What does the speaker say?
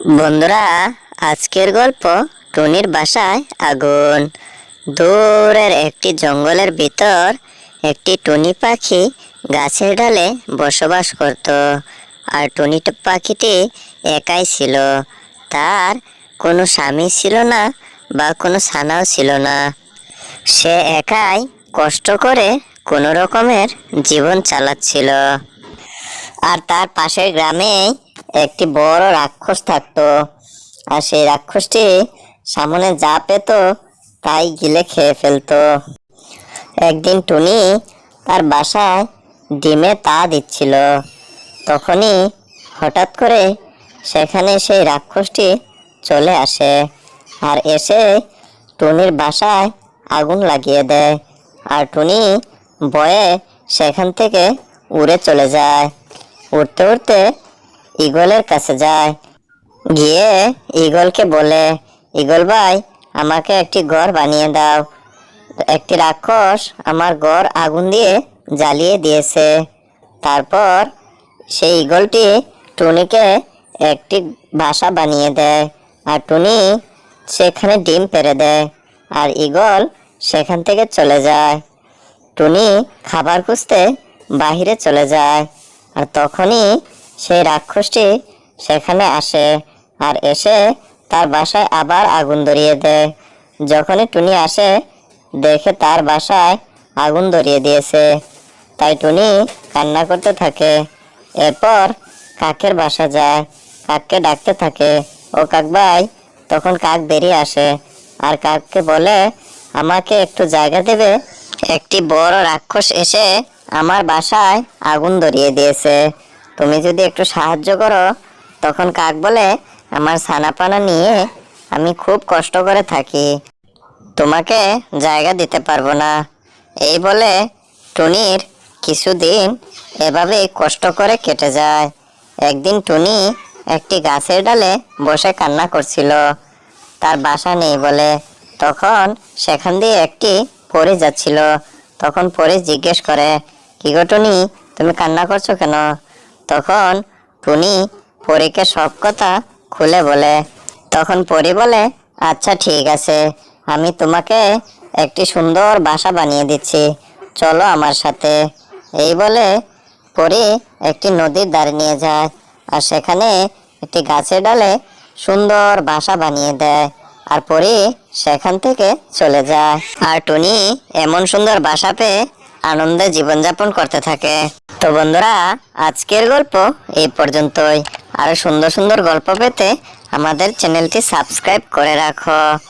বন্ধুরা, আজকের গল্প টুনির বাসায় আগুন। দূরের একটি জঙ্গলের ভিতর একটি টুনি পাখি গাছের ডালে বসবাস করত। আর টুনি পাখিটি একাই ছিল। তার কোনো স্বামী ছিল না বা কোনো ছানাও ছিল না। সে একাই কষ্ট করে কোনো রকমের জীবন চালাচ্ছিল। আর তার পাশের গ্রামে একটি বড় রাক্ষস থাকতো। আর সেই রাক্ষসটি সামনে যা পেত তাই গিলে খেয়ে ফেলতো। একদিন টুনি তার বাসায় ডিমে তা দিচ্ছিল। তখনই হঠাৎ করে সেখানে সেই রাক্ষসটি চলে আসে আর এসে টুনির বাসায় আগুন লাগিয়ে দেয়। আর টুনি বয়ে সেখান থেকে উড়ে চলে যায়। উড়তে উড়তে ইগলের কাছে যায়। গিয়ে ইগলকে বলে, ইগল ভাই, আমাকে একটি ঘর বানিয়ে দাও। একটি রাক্ষস আমার ঘর আগুন দিয়ে জ্বালিয়ে দিয়েছে। তারপর সেই ইগলটি টুনিকে একটি বাসা বানিয়ে দেয় আর টুনি সেখানে ডিম পেরে দেয় আর ইগল সেখান থেকে চলে যায়। টুনি খাবার খুঁজতে বাহিরে চলে যায় আর তখনই সেই রাক্ষসটি সেখানে আসে আর এসে তার বাসায় আবার আগুন ধরিয়ে দেয়। যখনই টুনি আসে, দেখে তার বাসায় আগুন ধরিয়ে দিয়েছে। তাই টুনি কান্না করতে থাকে। এরপর কাকের বাসা যায়। কাককে ডাকতে থাকে। ও কাক ভাই, তখন কাক বেরিয়ে আসে আর কাককে বলে, আমাকে একটু জায়গা দেবে? একটি বড় রাক্ষস এসে আমার বাসায় আগুন ধরিয়ে দিয়েছে। তুমি যদি একটু সাহায্য করো, তখন কাক বলে, আমার ছানাপানা নিয়ে আমি খুব কষ্ট করে থাকি। তোমাকে জায়গা দিতে পারব না। এই বলে টুনির কিছুদিন এভাবে কষ্ট করে কেটে যায়। একদিন টুনি একটি গাছের ডালে বসে কান্না করছিল। তার বাসা নেই বলে। তখন সেখান দিয়ে একটি পরে যাচ্ছিল। তখন পরে জিজ্ঞেস করে, কি গো টুনি, তুমি কান্না করছ কেন? তখন টুনি পরীকে সব কথা খুলে বলে। তখন পরি বলে আচ্ছা ঠিক আছে, আমি তোমাকে একটি সুন্দর বাসা বানিয়ে দিচ্ছি। চলো আমার সাথে। এই বলে পরি একটি নদীর ধারে নিয়ে যায় আর সেখানে একটি গাছের ডালে সুন্দর বাসা বানিয়ে দেয় আর পরি সেখান থেকে চলে যায়। আর টুনি এমন সুন্দর বাসা পেয়ে আনন্দে জীবনযাপন করতে থাকে। তো বন্ধুরা, আজকের গল্প এই পর্যন্তই। আরও সুন্দর সুন্দর গল্প পেতে আমাদের চ্যানেলটি সাবস্ক্রাইব করে রাখো।